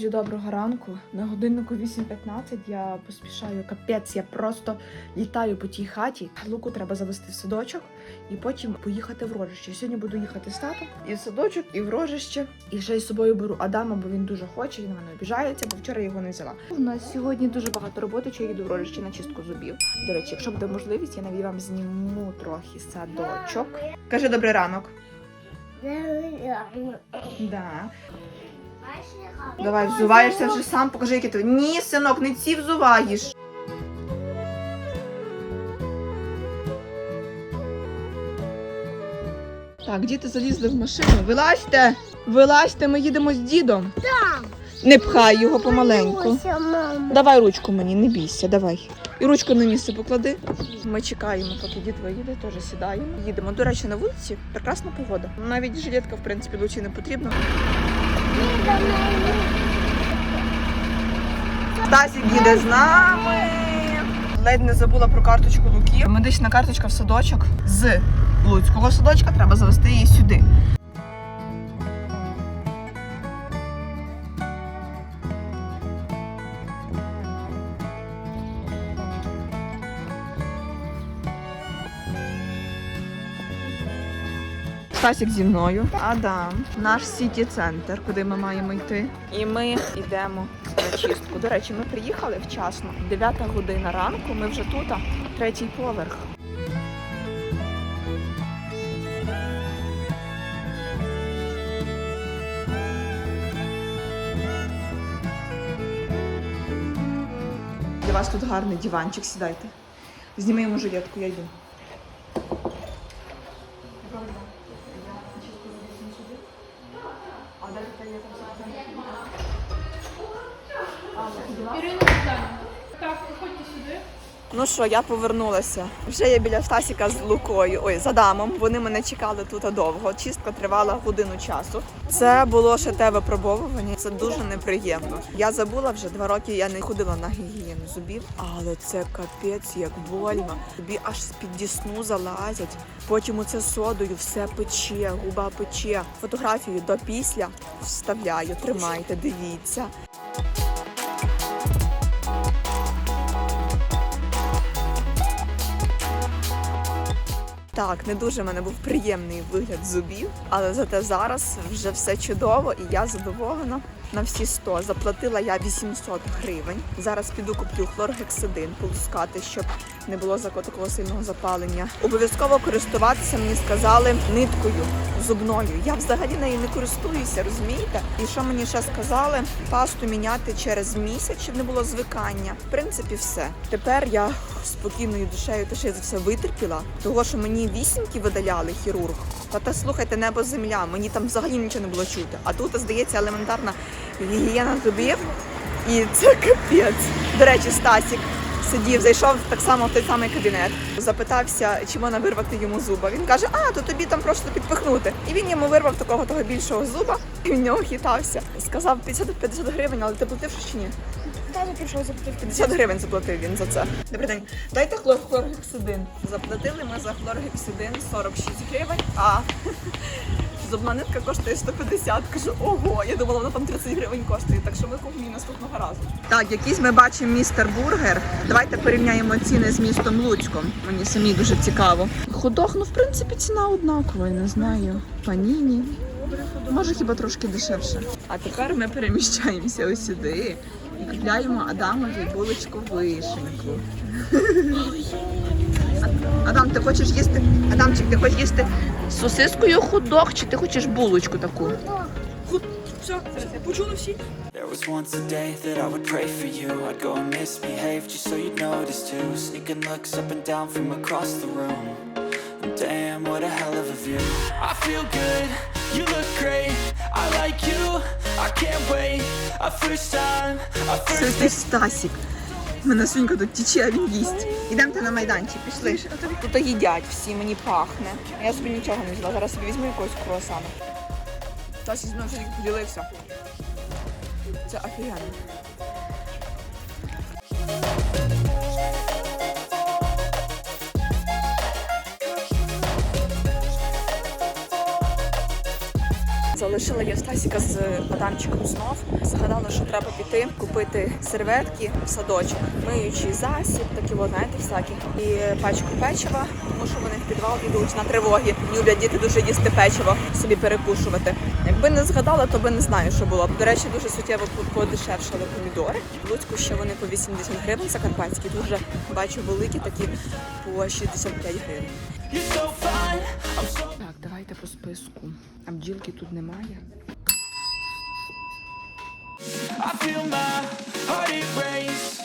Друзі, доброго ранку. На годиннику 8.15 я поспішаю капець. Я просто літаю по тій хаті. Луку треба завести в садочок і потім поїхати в рожище. Сьогодні буду їхати з татом і в садочок, і в рожище. І ще й з собою беру Адама, бо він дуже хоче, він на мене обіжається, бо вчора я його не взяла. У нас сьогодні дуже багато роботи, що я їду в рожище на чистку зубів. До речі, якщо буде можливість, я навіть вам зніму трохи садочок. Кажи добрий ранок. Да. Давай, взуваєшся вже сам, покажи, який ти. Ні, синок, не ці взуваєш. Так, діти залізли в машину. Вилазьте! Вилазьте, ми їдемо з дідом. Так. Не пхай його помаленьку. Давай ручку мені, не бійся, давай. І ручку на місце поклади. Ми чекаємо, поки дід виїде, теж сідаємо. Їдемо. До речі, на вулиці прекрасна погода. Навіть жилетка, в принципі, лучі не потрібна. Стасік їде з нами. Ледь не забула про карточку Луки. Медична карточка в садочок з Луцького садочка. Треба завести її сюди. Стасік зі мною. Адам, наш сіті центр, куди ми маємо йти. І ми йдемо на чистку. До речі, ми приїхали вчасно. 9 година ранку. Ми вже тут, третій поверх. Для вас тут гарний диванчик, сідайте. Зніми жилетку, я йду. Ну що, я повернулася. Вже я біля Стасіка з Лукою. Ой, з Адамом. Вони мене чекали тут довго. Чистка тривала годину часу. Це було ще те випробовування. Це дуже неприємно. Я забула вже два роки. Я не ходила на гігієну зубів, але це капець як больно. Тобі аж з під дісну залазять. Потім оце содою все пече, губа пече. Фотографію до після вставляю. Тримайте, дивіться. Так, не дуже в мене був приємний вигляд зубів, але зате зараз вже все чудово і я задоволена на всі 100. Заплатила я 800 гривень. Зараз піду куплю хлоргексидин, полускати, щоб не було такого сильного запалення. Обов'язково користуватися мені сказали ниткою зубною. Я взагалі нею не користуюся, розумієте? І що мені ще сказали? Пасту міняти через місяць, щоб не було звикання. В принципі, все. Тепер я спокійною душею, що я за все витерпіла, того, що мені вісімки видаляли хірург. Та та слухайте, небо земля, мені там взагалі нічого не було чути. А тут, здається, елементарна гігієна зубів. І це капець. До речі, Стасік сидів, зайшов так само в той самий кабінет, запитався, чи можна вирвати йому зуба. Він каже: А, то тобі там просто підпихнути. І він йому вирвав такого того більшого зуба, і в нього хитався. Сказав 50 50 гривень, але ти платив чи ні? Тато прийшов заплатив 50 гривень заплатив він за це. Добрий день. Дайте хлор хлоргексидин. Заплатили ми за хлоргексидин 46 гривень, а зубна нитка коштує 150. Кажу, ого, я думала, вона там 30 гривень коштує, так що ми купимо наступного разу. Так, якийсь ми бачимо містер бургер. Давайте порівняємо ціни з містом Луцьком. Мені самі дуже цікаво. Ходох, ну в принципі, ціна однакова, я не знаю. Паніні. Може хіба трошки дешевше. А тепер ми переміщаємося ось сюди і купляємо Адамові булочку вишеньку. Адам, ти хочеш їсти? Адамчик, ти хочеш їсти з сосискою худок, чи ти хочеш булочку таку? Все, почули всі? There was once a day that I would pray for you I'd go and misbehave just so you'd notice too Sneaking looks up and down from across the room Damn, what a hell of a view I feel good, you look great I like you, I can't wait A first time, a first ти Стасік. Мене свинька тут тіче, а він їсть. Ідемте на майданчик, пішли. Тут їдять всі, мені пахне. Я собі нічого не взяла. Зараз собі візьму якогось круасана. Стасік з мною вже поділився. Це офігенно. Лишила я Стасіка з Адамчиком знов. Згадала, що треба піти купити серветки в садочок, миючий засіб, такі от, знаєте, всякі. І пачку печива, тому що вони в підвал йдуть на тривоги. Люблять діти дуже їсти печиво, собі перекушувати. Якби не згадала, то би не знаю, що було. До речі, дуже суттєво по- подешевшали помідори. В Луцьку ще вони по 80 гривень закарпатські. Дуже бачу великі, такі по 65 гривень. Списку. А бджілки тут немає. I feel my heart erase.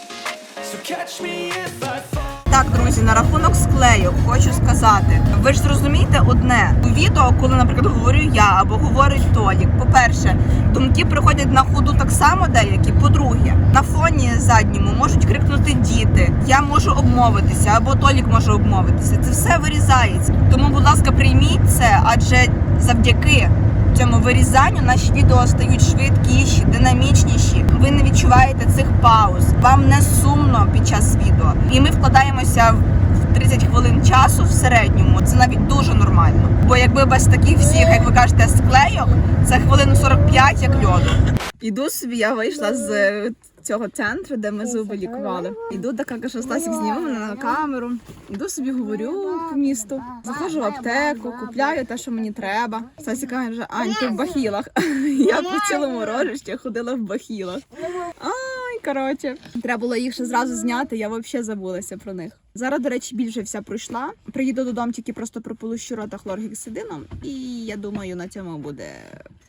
So catch me if I fall. Так, друзі, на рахунок склейок хочу сказати. Ви ж зрозумієте одне у відео, коли, наприклад, говорю я або говорить Толік. По-перше, думки приходять на ходу так само деякі. По-друге, на фоні задньому можуть крикнути діти. Я можу обмовитися, або Толік може обмовитися. Це все вирізається. Тому, будь ласка, прийміть це, адже завдяки цьому вирізанню наші відео стають швидкіші, динамічніші. Ви не відчуваєте цих пауз. Вам не сумно під час відео. І ми вкладаємося в 30 хвилин часу в середньому. Це навіть дуже нормально. Бо якби без таких всіх, як ви кажете, склейок, це хвилин 45 як льоду. Іду собі, я вийшла з цього центру, де ми зуби лікували. Іду, така каже, Стасік знімав мене на камеру. Іду собі говорю по місту. Заходжу в аптеку, купляю те, що мені треба. Стасік каже, Ань, ти в бахілах. Я по цілому рожищі ходила в бахілах. Ай, коротше, треба було їх ще зразу зняти. Я взагалі забулася про них. Зараз, до речі, більше вся пройшла. Приїду додому тільки просто прополущу рота хлоргексидином, і я думаю, на цьому буде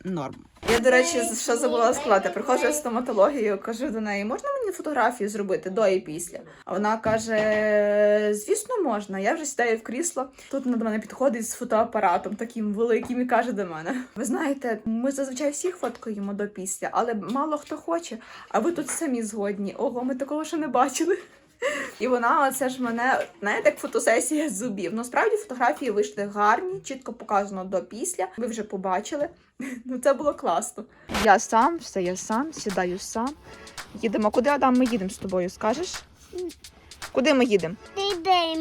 норм. Я, до речі, що забула сказати. Приходжу в стоматологію, кажу до неї, можна мені фотографію зробити до і після? А вона каже: звісно, можна. Я вже сідаю в крісло. Тут вона до мене підходить з фотоапаратом таким великим і каже до мене: Ви знаєте, ми зазвичай всіх фоткаємо до після, але мало хто хоче. А ви тут самі згодні. Ого, ми такого ще не бачили. І вона оце ж мене, знаєте, як фотосесія з зубів. Ну, справді фотографії вийшли гарні, чітко показано до після. Ви вже побачили. Ну це було класно. Я сам, все я сам, сідаю сам. Їдемо. Куди Адам? Ми їдемо з тобою, скажеш? Куди ми їдемо?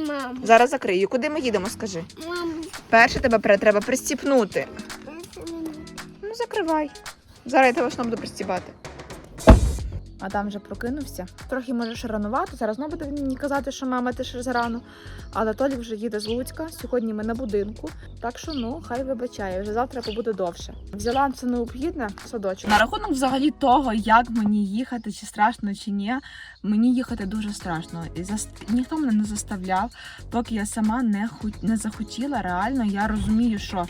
Мам. Зараз закрию. Куди ми їдемо, скажи. Мам, Перше тебе треба пристіпнути. Ну, закривай. Зараз я тебе знову буду пристібати. Адам вже прокинувся. Трохи може ще ранувато. Зараз знову буде мені казати, що мама ти ще зарано. Але Толік вже їде з Луцька. Сьогодні ми на будинку. Так що ну хай вибачає, вже завтра побуде довше. Взяла це необхідне садочок. На рахунок взагалі того, як мені їхати, чи страшно, чи ні. Мені їхати дуже страшно. І зас... ніхто мене не заставляв, поки я сама не хот... не захотіла. Реально, я розумію, що.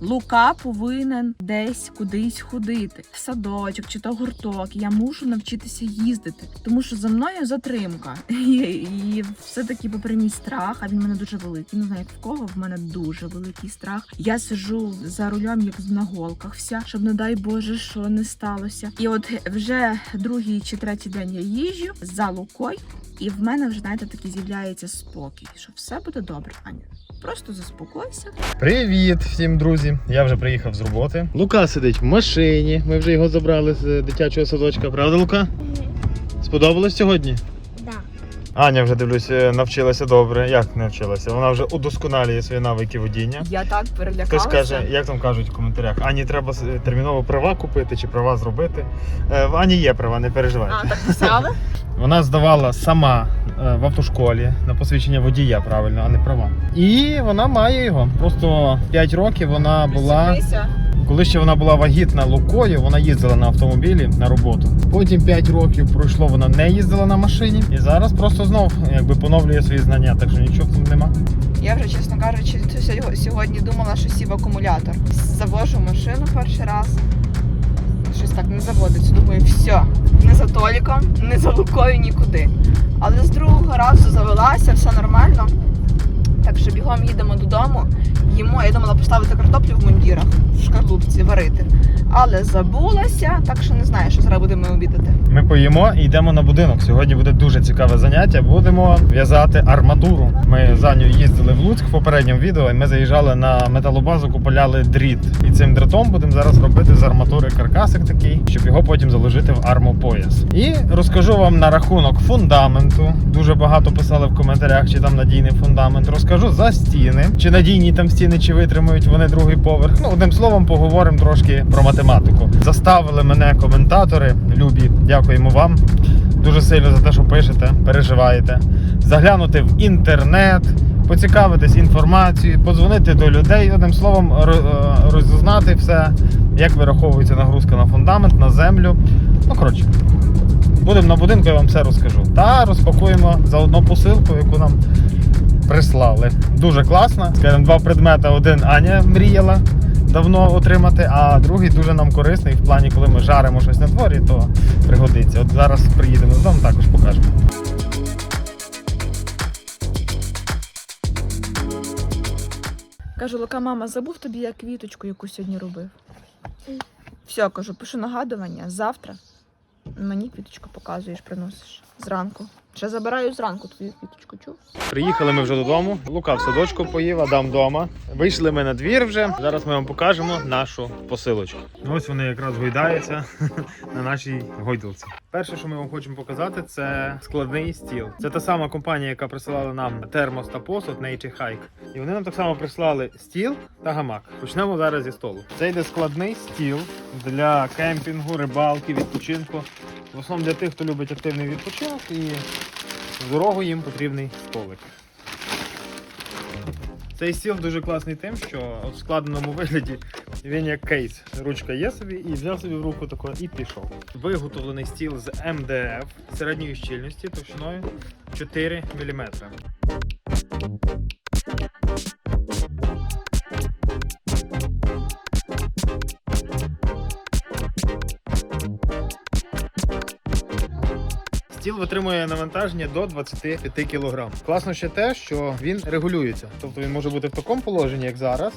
Лука повинен десь кудись ходити, в садочок чи то гурток. Я мушу навчитися їздити, тому що за мною затримка. І, і все-таки, попри мій страх, а він в мене дуже великий. Не знаю, як в кого в мене дуже великий страх. Я сиджу за рулем, як на голках, вся, щоб не дай Боже, що не сталося. І от вже другий чи третій день я їжджу за лукою, і в мене вже знаєте такий з'являється спокій, що все буде добре, Аня. Просто заспокойся. Привіт всім, друзі! Я вже приїхав з роботи. Лука сидить в машині. Ми вже його забрали з дитячого садочка. Правда, Лука? Сподобалось сьогодні? Аня вже дивлюсь, е, навчилася добре. Як навчилася? Вона вже удосконалює свої навики водіння. Я так перелякалася. Хтось каже, як там кажуть в коментарях, Ані треба терміново права купити чи права зробити. Е, В Ані є права, не переживайте. А, так писали? Вона здавала сама е, в автошколі на посвідчення водія, правильно, а не права. І вона має його. Просто 5 років вона була. Коли ще вона була вагітна Лукою, вона їздила на автомобілі на роботу. Потім 5 років пройшло, вона не їздила на машині. І зараз просто знов якби поновлює свої знання, так що нічого цьому нема. Я вже, чесно кажучи, сьогодні думала, що сів акумулятор. Завожу машину перший раз. Щось так не заводиться. Думаю, все, не за Толіком, не за Лукою нікуди. Але з другого разу завелася, все нормально. Так що бігом їдемо додому. Їмо, я думала поставити картоплю в мундірах в шкарлупці варити. Але забулася, так що не знаю, що зараз будемо обідати. Ми поїмо і йдемо на будинок. Сьогодні буде дуже цікаве заняття. Будемо в'язати арматуру. Ми за нею їздили в Луцьк в попередньому відео. і Ми заїжджали на металобазу, куполяли дріт. І цим дритом будемо зараз робити з арматури каркасик такий, щоб його потім заложити в армопояс. І розкажу вам на рахунок фундаменту. Дуже багато писали в коментарях, чи там надійний фундамент. Розкажу за стіни. Чи надійні там стіни, чи витримають вони другий поверх. Ну, одним словом, поговоримо трошки про математику. Заставили мене коментатори. Любі, дякуємо вам. Дуже сильно за те, що пишете, переживаєте. Заглянути в інтернет, поцікавитись інформацією, подзвонити до людей. Одним словом, е, розізнати все, як вираховується нагрузка на фундамент, на землю. Ну, коротше, будемо на будинку, я вам все розкажу. Та розпакуємо заодно посилку, яку нам прислали. Дуже класно. Скажімо, два предмети. Один Аня мріяла давно отримати, а другий дуже нам корисний в плані, коли ми жаримо щось на дворі, то пригодиться. От зараз приїдемо додому, також покажемо. Кажу, Лука, мама, забув тобі я квіточку, яку сьогодні робив. Все, кажу, пишу нагадування. Завтра мені квіточку показуєш, приносиш зранку. Ще забираю зранку твою квіточку, чув? Приїхали ми вже додому. Лука в садочку поїв, Адам вдома. Вийшли ми на двір вже. Зараз ми вам покажемо нашу посилочку. Ось вони якраз гойдаються на нашій гойдалці. Перше, що ми вам хочемо показати, це складний стіл. Це та сама компанія, яка присилала нам термос та посуд Nature Hike. І вони нам так само прислали стіл та гамак. Почнемо зараз зі столу. Це йде складний стіл для кемпінгу, рибалки, відпочинку. В основному для тих, хто любить активний відпочинок і в дорогу їм потрібний столик. Цей стіл дуже класний тим, що от в складеному вигляді він як кейс. Ручка є собі і взяв собі в руку тако і пішов. Виготовлений стіл з МДФ середньої щільності товщиною 4 мм. Стіл витримує навантаження до 25 кг. Класно ще те, що він регулюється. Тобто він може бути в такому положенні, як зараз.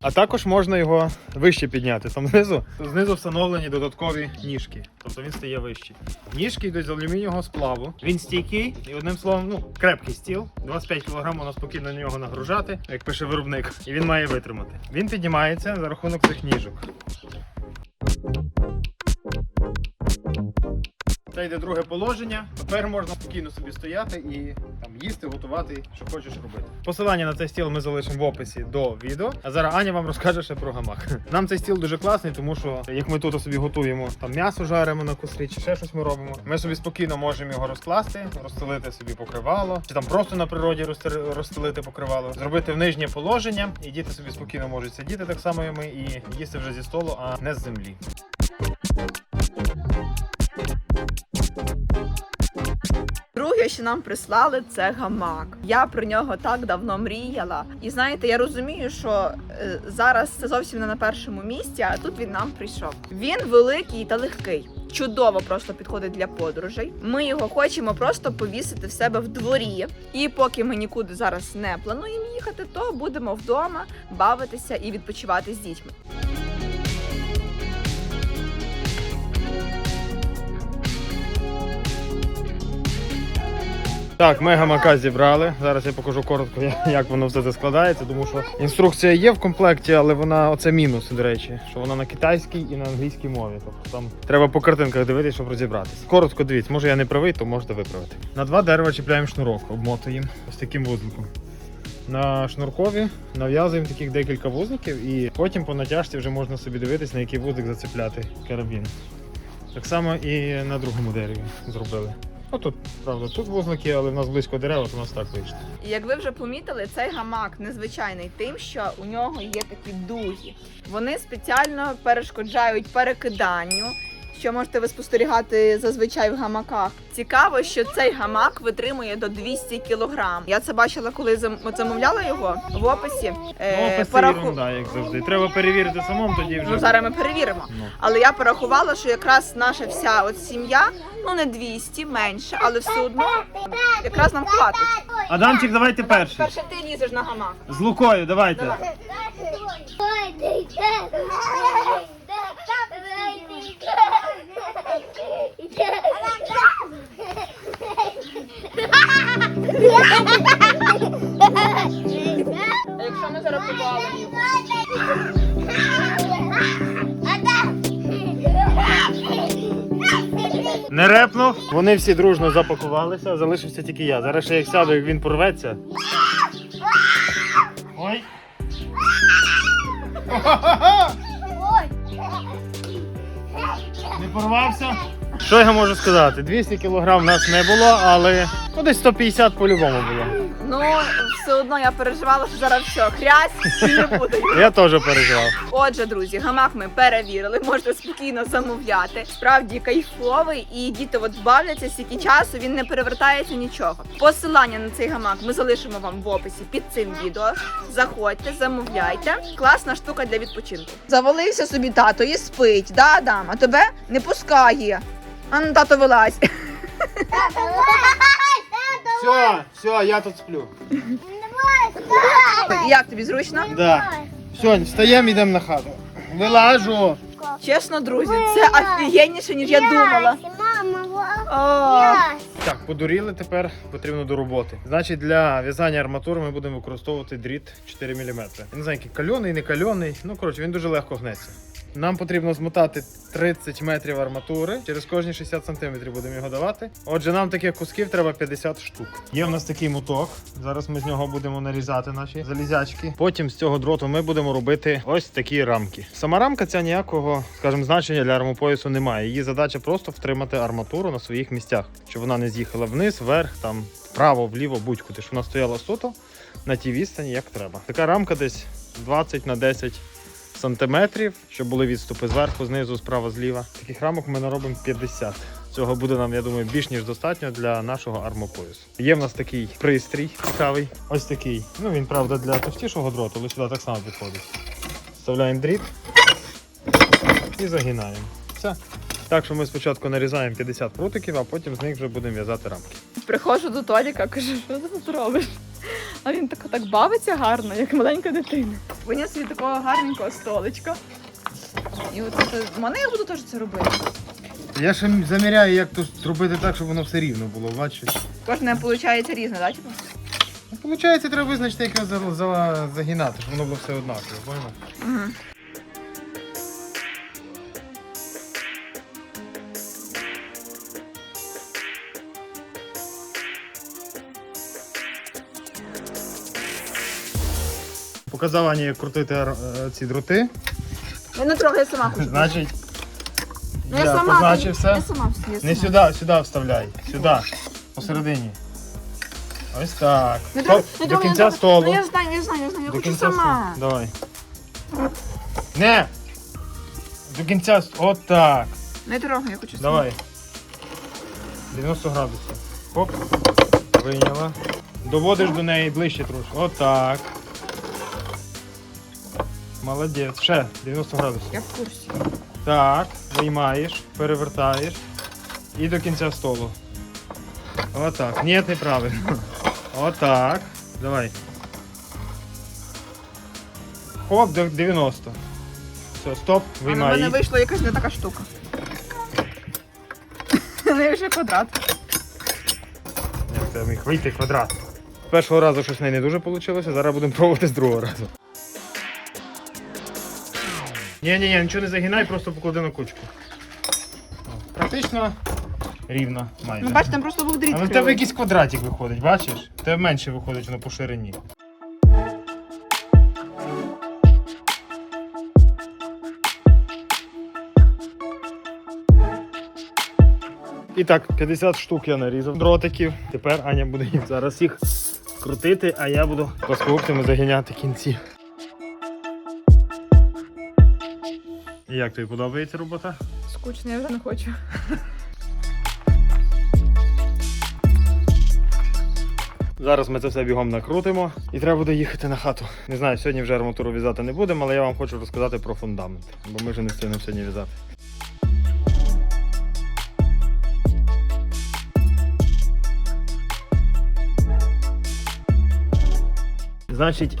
А також можна його вище підняти. Там знизу, знизу встановлені додаткові ніжки. Тобто він стає вищий. Ніжки йдуть з алюмінієвого сплаву. Він стійкий і одним словом, ну, крепкий стіл. 25 кг можна спокійно на нього нагружати, як пише виробник. І він має витримати. Він піднімається за рахунок цих ніжок. Це йде друге положення. Тепер можна спокійно собі стояти і там їсти, готувати, що хочеш робити. Посилання на цей стіл ми залишимо в описі до відео. А зараз Аня вам розкаже ще про гамак. Нам цей стіл дуже класний, тому що як ми тут собі готуємо, там м'ясо жаримо на кострі, чи ще щось ми робимо. Ми собі спокійно можемо його розкласти, розстелити собі покривало, чи там просто на природі розстелити покривало, зробити в нижнє положення, і діти собі спокійно можуть сидіти так само, як ми, і їсти вже зі столу, а не з землі. Друге, що нам прислали, це гамак. Я про нього так давно мріяла. І знаєте, я розумію, що е, зараз це зовсім не на першому місці, а тут він нам прийшов. Він великий та легкий. Чудово просто підходить для подорожей. Ми його хочемо просто повісити в себе в дворі. І поки ми нікуди зараз не плануємо їхати, то будемо вдома бавитися і відпочивати з дітьми. Так, ми гамака зібрали. Зараз я покажу коротко, як- воно все це складається, тому що інструкція є в комплекті, але вона оце мінус, до речі, що вона на китайській і на англійській мові. Тобто там треба по картинках дивитися, щоб розібратися. Коротко дивіться, може я не правий, то можете виправити. На два дерева чіпляємо шнурок, обмотуємо ось таким вузликом. На шнуркові нав'язуємо таких декілька вузликів, і потім по натяжці вже можна собі дивитись, на який вузлик зацепляти карабін. Так само і на другому дереві зробили. Ну тут, правда, тут вузлики, але в нас близько дерева, то у нас так вийшло. Як ви вже помітили, цей гамак незвичайний тим, що у нього є такі дуги. Вони спеціально перешкоджають перекиданню. Що можете ви спостерігати зазвичай в гамаках. Цікаво, що цей гамак витримує до 200 кг. Я це бачила, коли зам- замовляла його в описі. Е, Ну, описи пораху- ерунда, як завжди. Треба перевірити самому, тоді вже. Ну зараз ми перевіримо. Ну. Але я порахувала, що якраз наша вся от сім'я, ну не 200, менше, але все одно якраз нам хватить. Адамчик, давайте перший. Перше ти лізеш на гамак. З Лукою, давайте. Давай. А якщо ми зараз повалимо його? Не репнув. Вони всі дружно запакувалися, залишився тільки я. Зараз ще як сяду, як він порветься. Ой. порвався? Що я можу сказати? 200 кг в нас не було, але ну, десь 150 по-любому було. Ну, все одно я переживала, що зараз все, хрясь і не буде. Я теж переживав. Отже, друзі, гамак ми перевірили, можете спокійно замовляти. Справді кайфовий, і діти от бавляться стільки часу, він не перевертається нічого. Посилання на цей гамак ми залишимо вам в описі під цим відео. Заходьте, замовляйте. Класна штука для відпочинку. Завалився собі тато і спить, да, Адам? А тебе не пускає. А ну, тато вилазь. Все, все, я тут сплю. Як тобі зручно? Да. Все, встаємо, йдемо на хату. Вилажу. Чесно, друзі, це офігенніше, ніж я думала. Мама, Так, подуріли тепер, потрібно до роботи. Значить, для в'язання арматури ми будемо використовувати дріт 4 мм. Я не знаю, який кальоний, не кальоний. Ну, коротше, він дуже легко гнеться. Нам потрібно змотати 30 метрів арматури. Через кожні 60 см будемо його давати. Отже, нам таких кусків треба 50 штук. Є в нас такий моток. Зараз ми з нього будемо нарізати наші залізячки. Потім з цього дроту ми будемо робити ось такі рамки. Сама рамка ця ніякого, скажімо, значення для армопоясу немає. Її задача просто втримати арматуру на своїх місцях, щоб вона не з'їхала вниз, вверх, там вправо, вліво, будь-куди, щоб вона стояла суто на тій відстані, як треба. Така рамка десь 20 на 10 сантиметрів, щоб були відступи зверху, знизу, справа, зліва. Таких рамок ми наробимо 50. Цього буде нам, я думаю, більш ніж достатньо для нашого армопоясу. Є в нас такий пристрій цікавий. Ось такий. Ну він правда для товстішого дроту, але сюди так само підходить. Вставляємо дріт і загинаємо. Все. Так що ми спочатку нарізаємо 50 прутиків, а потім з них вже будемо в'язати рамки. Приходжу до Толіка, кажу, що ти тут робиш? А він так, так бавиться гарно, як маленька дитина. Виніс собі такого гарненького столичка. І от це, мене я буду теж це робити. Я ще заміряю, як то зробити так, щоб воно все рівно було. Бачиш? Кожне виходить різне, так? Типу? Ну, Получається, треба визначити, як його за- за- загинати, щоб воно було все однаково, поняла? Угу. Показав Ані, як крутити е, ці дроти. Я не трогаю, я сама хочу. Значить, Ну, я, сама, я все. сама всі. я Не сама. сюди, сюди вставляй. Сюди. Посередині. Ось так. Не Стоп, не До трогай, не кінця трогай. столу. Ну я знаю, я знаю, я знаю, я До хочу кінця сама. столу. Давай. Не! До кінця. ст- Отак. Не трогай, я хочу сама. Давай. 90 градусів. Хоп. Вийняла. Доводиш до неї ближче трошки. Отак. Молодець. Ще 90 градусів. Я в курсі. Так, виймаєш, перевертаєш і до кінця столу. Отак. Ні, неправильно. Отак. Давай. Хоп, до 90. Все, стоп, виймай. мене її. вийшла якась не така штука. Не вже квадрат. Це міг вийти квадрат. З першого разу щось в неї не дуже вийшло, зараз будемо пробувати з другого разу. Ні, ні, ні, нічого не загинай, просто поклади на кучку. О, Практично рівно майже. Ну бач, там просто був дріт. Але в тебе кривий. якийсь квадратик виходить, бачиш? В тебе менше виходить воно по ширині. І так, 50 штук я нарізав дротиків. Тепер Аня буде їх зараз їх крутити, а я буду плоскогубцями загиняти кінці. І як тобі подобається робота? Скучно, я вже не хочу. Зараз ми це все бігом накрутимо і треба буде їхати на хату. Не знаю, сьогодні вже арматуру в'язати не будемо, але я вам хочу розказати про фундамент, бо ми вже не встигнемо сьогодні в'язати. Значить,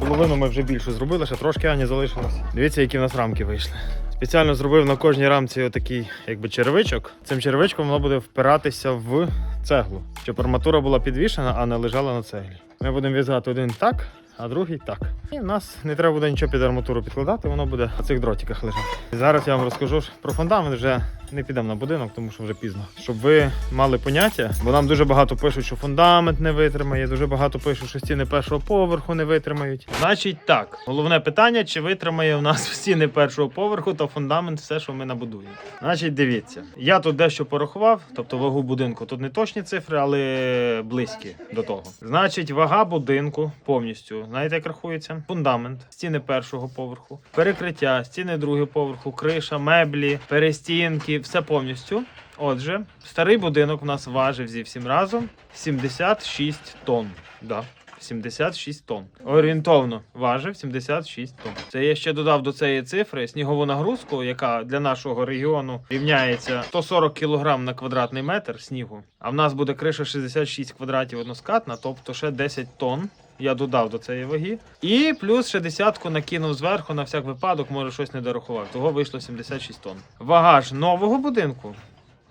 половину ми вже більше зробили, ще трошки Ані залишилось. Дивіться, які в нас рамки вийшли. Спеціально зробив на кожній рамці отакий якби черевичок. Цим черевичком воно буде впиратися в цеглу, щоб арматура була підвішена, а не лежала на цеглі. Ми будемо в'язати один так, а другий так. І в нас не треба буде нічого під арматуру підкладати, воно буде на цих дротиках лежати. Зараз я вам розкажу про фундамент. Вже не підемо на будинок, тому що вже пізно. Щоб ви мали поняття, бо нам дуже багато пишуть, що фундамент не витримає, дуже багато пишуть, що стіни першого поверху не витримають. Значить, так, головне питання, чи витримає у нас стіни першого поверху та фундамент все, що ми набудуємо. Значить, дивіться, я тут дещо порахував, тобто вагу будинку. Тут не точні цифри, але близькі до того. Значить, вага будинку повністю. Знаєте, як рахується? Фундамент, стіни першого поверху, перекриття, стіни другого поверху, криша, меблі, перестінки, все повністю. Отже, старий будинок в нас важив зі всім разом 76 тонн. Да. 76 тонн. Орієнтовно важив 76 тонн. Це я ще додав до цієї цифри снігову нагрузку, яка для нашого регіону рівняється 140 кг на квадратний метр снігу. А в нас буде криша 66 квадратів односкатна, тобто ще 10 тонн. Я додав до цієї ваги. І плюс ще десятку накинув зверху на всяк випадок, може щось не дорахував. Того вийшло 76 тонн. Вага ж нового будинку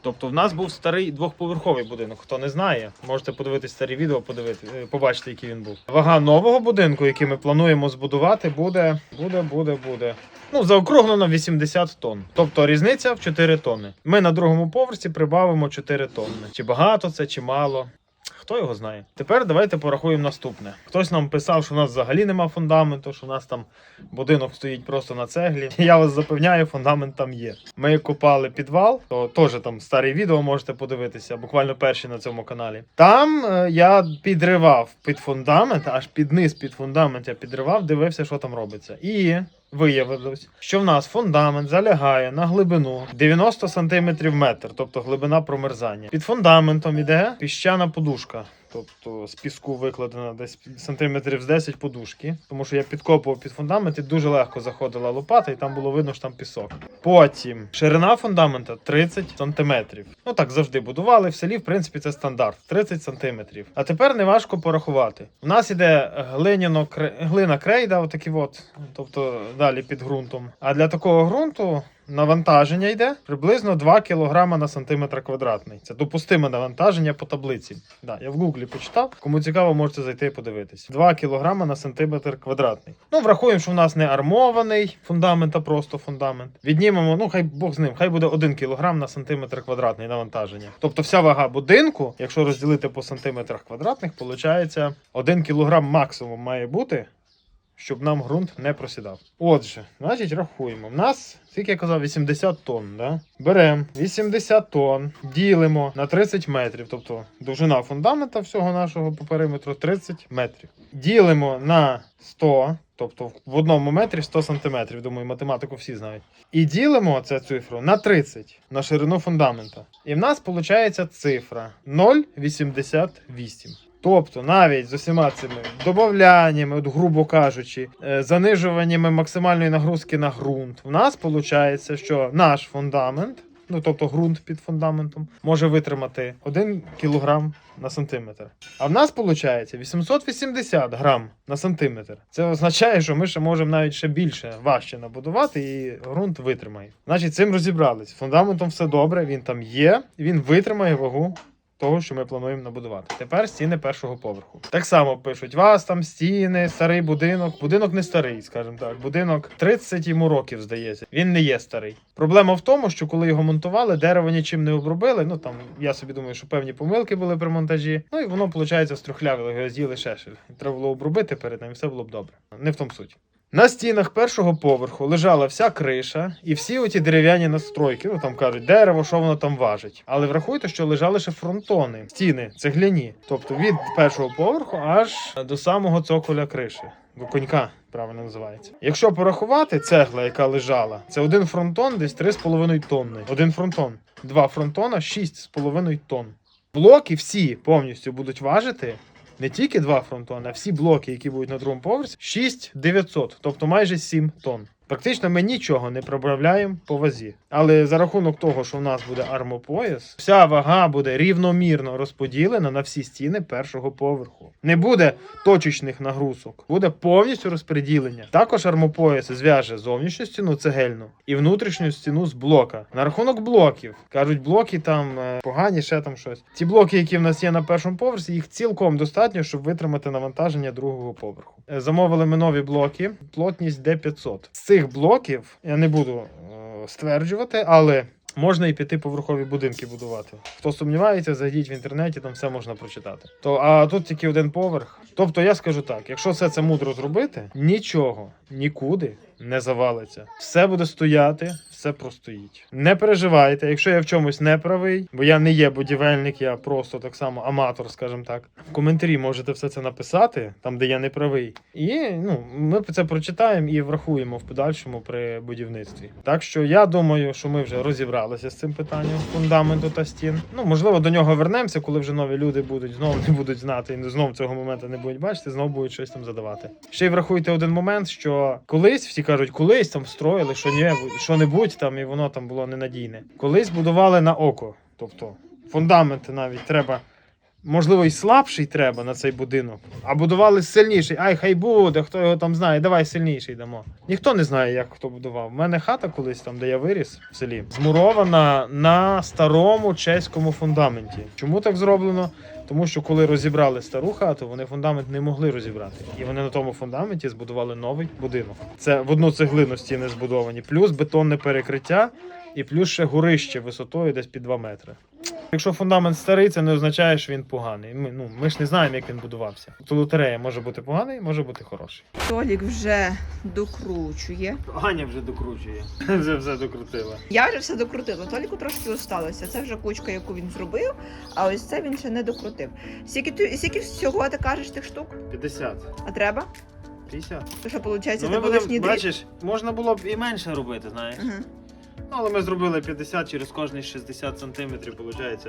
Тобто в нас був старий двохповерховий будинок. Хто не знає, можете подивитись старі відео, подивити, е, побачити, який він був. Вага нового будинку, який ми плануємо збудувати, буде, буде, буде, буде. Ну, заокруглено 80 тонн. Тобто різниця в 4 тонни. Ми на другому поверсі прибавимо 4 тонни. Чи багато це, чи мало. Хто його знає? Тепер давайте порахуємо наступне. Хтось нам писав, що у нас взагалі нема фундаменту, що у нас там будинок стоїть просто на цеглі. Я вас запевняю, фундамент там є. Ми копали підвал, то теж там старі відео можете подивитися, буквально перші на цьому каналі. Там е, я підривав під фундамент, аж під низ під фундамент я підривав, дивився, що там робиться. І виявилось, що в нас фундамент залягає на глибину 90 см метр, тобто глибина промерзання. Під фундаментом іде піщана подушка. Тобто з піску викладена десь сантиметрів з 10 подушки, тому що я підкопував під фундамент і дуже легко заходила лопата, і там було видно, що там пісок. Потім ширина фундамента 30 сантиметрів. Ну так завжди будували в селі. В принципі, це стандарт 30 сантиметрів. А тепер неважко порахувати. У нас іде глиняно глина крейда, отакі от, тобто далі під ґрунтом. А для такого ґрунту навантаження йде приблизно 2 кг на сантиметр квадратний. Це допустиме навантаження по таблиці. Да, я в гуглі почитав. Кому цікаво, можете зайти і подивитись. 2 кг на сантиметр квадратний. Ну, врахуємо, що в нас не армований фундамент, а просто фундамент. Віднімемо, ну хай Бог з ним, хай буде 1 кг на сантиметр квадратний навантаження. Тобто вся вага будинку, якщо розділити по сантиметрах квадратних, виходить 1 кг максимум має бути щоб нам ґрунт не просідав. Отже, значить, рахуємо. У нас, скільки я казав, 80 тонн. Да? Беремо 80 тонн, ділимо на 30 метрів, тобто довжина фундамента всього нашого по периметру 30 метрів. Ділимо на 100. Тобто в одному метрі 100 сантиметрів, думаю, математику всі знають. І ділимо цю цифру на 30 на ширину фундамента. І в нас виходить цифра 0,88. Тобто навіть з усіма цими додаваннями, от, грубо кажучи, е, занижуваннями максимальної нагрузки на ґрунт, в нас виходить, що наш фундамент, ну тобто ґрунт під фундаментом, може витримати 1 кг на сантиметр. А в нас виходить 880 грам на сантиметр. Це означає, що ми ще можемо навіть ще більше важче набудувати, і ґрунт витримає. Значить, цим розібрались. Фундаментом все добре, він там є, він витримає вагу того, що ми плануємо набудувати. Тепер стіни першого поверху. Так само пишуть: вас там стіни, старий будинок. Будинок не старий, скажімо так. Будинок 30 йому років, здається. Він не є старий. Проблема в тому, що коли його монтували, дерево нічим не обробили. Ну там я собі думаю, що певні помилки були при монтажі. Ну і воно, виходить, струхлявило, його шешель. Треба було обробити перед ним, і все було б добре. Не в тому суть. На стінах першого поверху лежала вся криша і всі оті дерев'яні настройки. Ну там кажуть, дерево, що воно там важить. Але врахуйте, що лежали ще фронтони, стіни цегляні, тобто від першого поверху аж до самого цоколя криші. Конька правильно називається. Якщо порахувати цегла, яка лежала, це один фронтон, десь 3,5 тонни. Один фронтон. Два фронтона 6,5 тонн. Блоки всі повністю будуть важити не тільки два фронтони, а всі блоки, які будуть на другому поверсі, 6900, тобто майже 7 тонн. Практично ми нічого не проправляємо по вазі. Але за рахунок того, що в нас буде армопояс, вся вага буде рівномірно розподілена на всі стіни першого поверху. Не буде точечних нагрузок, буде повністю розподілення. Також армопояс зв'яже зовнішню стіну цегельну і внутрішню стіну з блока. На рахунок блоків кажуть, блоки там е, погані, ще там щось. Ті блоки, які в нас є на першому поверсі, їх цілком достатньо, щоб витримати навантаження другого поверху. Е, Замовили ми нові блоки, плотність D500. З цих блоків я не буду е, стверджувати, але. Можна і п'ятиповерхові будинки будувати. Хто сумнівається, зайдіть в інтернеті, там все можна прочитати. То а тут тільки один поверх. Тобто я скажу так: якщо все це мудро зробити, нічого нікуди не завалиться. Все буде стояти, все простоїть. Не переживайте, якщо я в чомусь не правий, бо я не є будівельник, я просто так само аматор, скажімо так. В коментарі можете все це написати, там де я не правий. І ну, ми це прочитаємо і врахуємо в подальшому при будівництві. Так що я думаю, що ми вже розібралися з цим питанням фундаменту та стін. Ну можливо, до нього вернемося, коли вже нові люди будуть знову не будуть знати і знову цього моменту не будуть бачити, знову будуть щось там задавати. Ще й врахуйте один момент, що колись всі кажуть, колись там строїли що-небудь там, і воно там було ненадійне. Колись будували на око. Тобто фундаменти навіть треба. Можливо, і слабший треба на цей будинок, а будували сильніший. Ай, хай буде, хто його там знає, давай сильніший дамо. Ніхто не знає, як хто будував. У мене хата колись там, де я виріс в селі, змурована на старому чеському фундаменті. Чому так зроблено? Тому що коли розібрали стару хату, вони фундамент не могли розібрати. І вони на тому фундаменті збудували новий будинок. Це в одну цеглину стіни збудовані, плюс бетонне перекриття, і плюс ще горище висотою десь під 2 метри. Якщо фундамент старий, це не означає, що він поганий. Ми, ну, ми ж не знаємо, як він будувався. То лотерея може бути поганий, може бути хороший. Толік вже докручує. Аня вже докручує. Вже все докрутила. Я вже все докрутила. Толіку трошки осталося. Це вже кучка, яку він зробив, а ось це він ще не докрутив. Скільки, ти- скільки всього ти кажеш тих штук? 50. А треба? 50. То що виходить, Ну, ми будеш будемо, ні бачиш, можна було б і менше робити, знаєш. Угу. Ну, але ми зробили 50 через кожні 60 сантиметрів, виходить,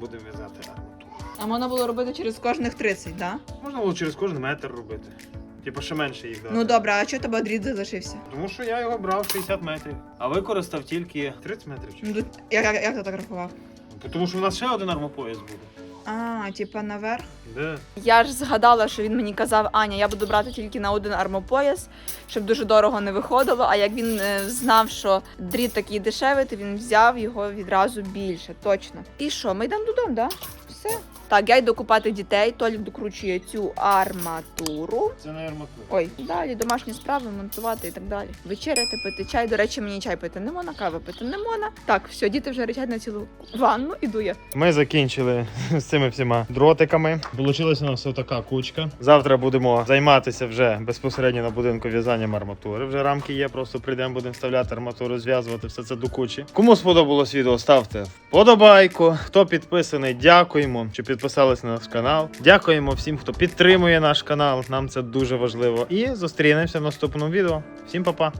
будемо в'язати арматуру. А можна було робити через кожних 30, так? Да? Можна було через кожен метр робити. Типу, ще менше їх дати. Ну добре, а чого тебе дріт залишився? Тому що я його брав 60 метрів, а використав тільки 30 метрів. Чи? Ну, як, як, як ти так рахував? Тому що в нас ще один армопояс буде. А, типа наверх. Де? Я ж згадала, що він мені казав, Аня, я буду брати тільки на один армопояс, щоб дуже дорого не виходило. А як він е, знав, що дріт такий дешевий, то він взяв його відразу більше, точно. І що, ми йдемо додому, да? Все. Так, я йду купати дітей, Толік докручує цю арматуру. Це не арматура. Ой, далі домашні справи, монтувати і так далі. Вечеряти, пити чай. До речі, мені чай пити не можна, кави пити не можна. Так, все, діти вже речать на цілу ванну, іду я. Ми закінчили з цими всіма дротиками. Получилася у нас така кучка. Завтра будемо займатися вже безпосередньо на будинку в'язанням арматури. Вже рамки є, просто прийдемо, будемо вставляти арматуру, зв'язувати все це до кучі. Кому сподобалось відео, ставте вподобайку. Хто підписаний, дякуємо, що підписались на наш канал. Дякуємо всім, хто підтримує наш канал. Нам це дуже важливо. І зустрінемося в наступному відео. Всім па-па!